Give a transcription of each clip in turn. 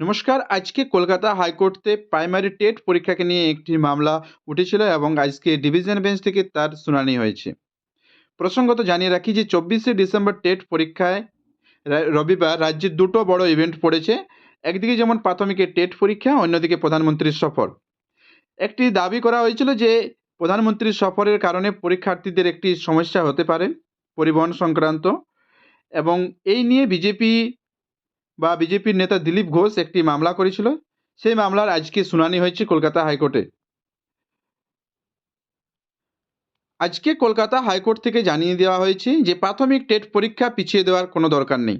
নমস্কার, আজকে কলকাতা হাইকোর্টে প্রাইমারি টেট পরীক্ষাকে নিয়ে একটি মামলা উঠেছিল এবং আজকে ডিভিশন বেঞ্চ থেকে তার শুনানি হয়েছে। প্রসঙ্গত জানিয়ে রাখি যে চব্বিশে ডিসেম্বর টেট পরীক্ষায় রবিবার রাজ্যের দুটো বড় ইভেন্ট পড়েছে। একদিকে যেমন প্রাথমিকের টেট পরীক্ষা, অন্যদিকে প্রধানমন্ত্রীর সফর। একটি দাবি করা হয়েছিল যে প্রধানমন্ত্রীর সফরের কারণে পরীক্ষার্থীদের একটি সমস্যা হতে পারে, পরিবহন সংক্রান্ত, এবং এই নিয়ে বিজেপি বা বিজেপির নেতা দিলীপ ঘোষ একটি মামলা করেছিল। সেই মামলার আজকে শুনানি হয়েছে কলকাতা হাইকোর্টে। আজকে কলকাতা হাইকোর্ট থেকে জানিয়ে দেওয়া হয়েছে যে প্রাথমিক টেট পরীক্ষা পিছিয়ে দেওয়ার কোনো দরকার নেই।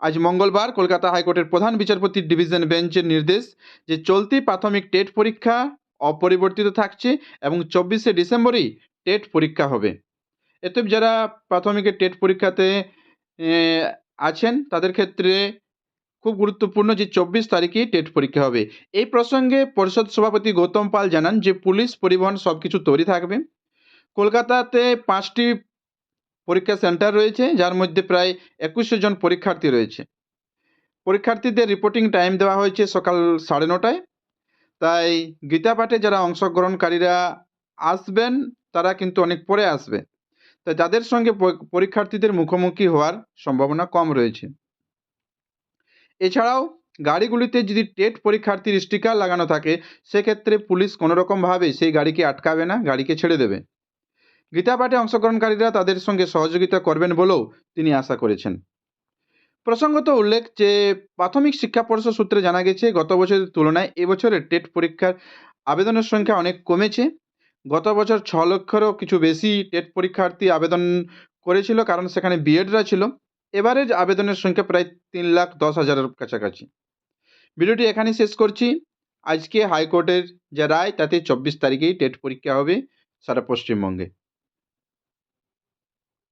আজ মঙ্গলবার কলকাতা হাইকোর্টের প্রধান বিচারপতি ডিভিশন বেঞ্চের নির্দেশ যে চলতি প্রাথমিক টেট পরীক্ষা অপরিবর্তিত থাকছে এবং চব্বিশে ডিসেম্বরেই টেট পরীক্ষা হবে। এতে যারা প্রাথমিকের টেট পরীক্ষাতে আছেন, তাদের ক্ষেত্রে খুব গুরুত্বপূর্ণ যে চব্বিশ তারিখেই টেট পরীক্ষা হবে। এই প্রসঙ্গে পরিষদ সভাপতি গৌতম পাল জানান যে পুলিশ, পরিবহন সব কিছু তৈরি থাকবে। কলকাতাতে পাঁচটি পরীক্ষা সেন্টার রয়েছে, যার মধ্যে প্রায় একুশশো জন পরীক্ষার্থী রয়েছে। পরীক্ষার্থীদের রিপোর্টিং টাইম দেওয়া হয়েছে সকাল সাড়ে নটায়। তাই গীতা পাঠে যারা অংশগ্রহণকারীরা আসবেন, তারা কিন্তু অনেক পরে আসবে। তাই যাদের সঙ্গে পরীক্ষার্থীদের মুখোমুখি হওয়ার সম্ভাবনা কম রয়েছে। এছাড়াও গাড়িগুলিতে যদি টেট পরীক্ষার্থীর স্টিকার লাগানো থাকে, সেক্ষেত্রে পুলিশ কোনোরকমভাবে সেই গাড়িকে আটকাবে না, গাড়িকে ছেড়ে দেবে। গীতা পাঠে অংশগ্রহণকারীরা তাদের সঙ্গে সহযোগিতা করবেন বলেও তিনি আশা করেছেন। প্রসঙ্গত উল্লেখ যে, প্রাথমিক শিক্ষা পর্ষদ সূত্রে জানা গেছে, গত বছরের তুলনায় এবছরের টেট পরীক্ষার আবেদনের সংখ্যা অনেক কমেছে। গত বছর ছ লক্ষেরও কিছু বেশি টেট পরীক্ষার্থী আবেদন করেছিল, কারণ সেখানে বিএডরা ছিল। এবারের আবেদনের সংখ্যা প্রায় তিন লাখ দশ হাজারের কাছাকাছি। ভিডিওটি এখানেই শেষ করছি। আজকে হাইকোর্টের যে রায়, তাতে চব্বিশ তারিখেই টেট পরীক্ষা হবে সারা পশ্চিমবঙ্গে।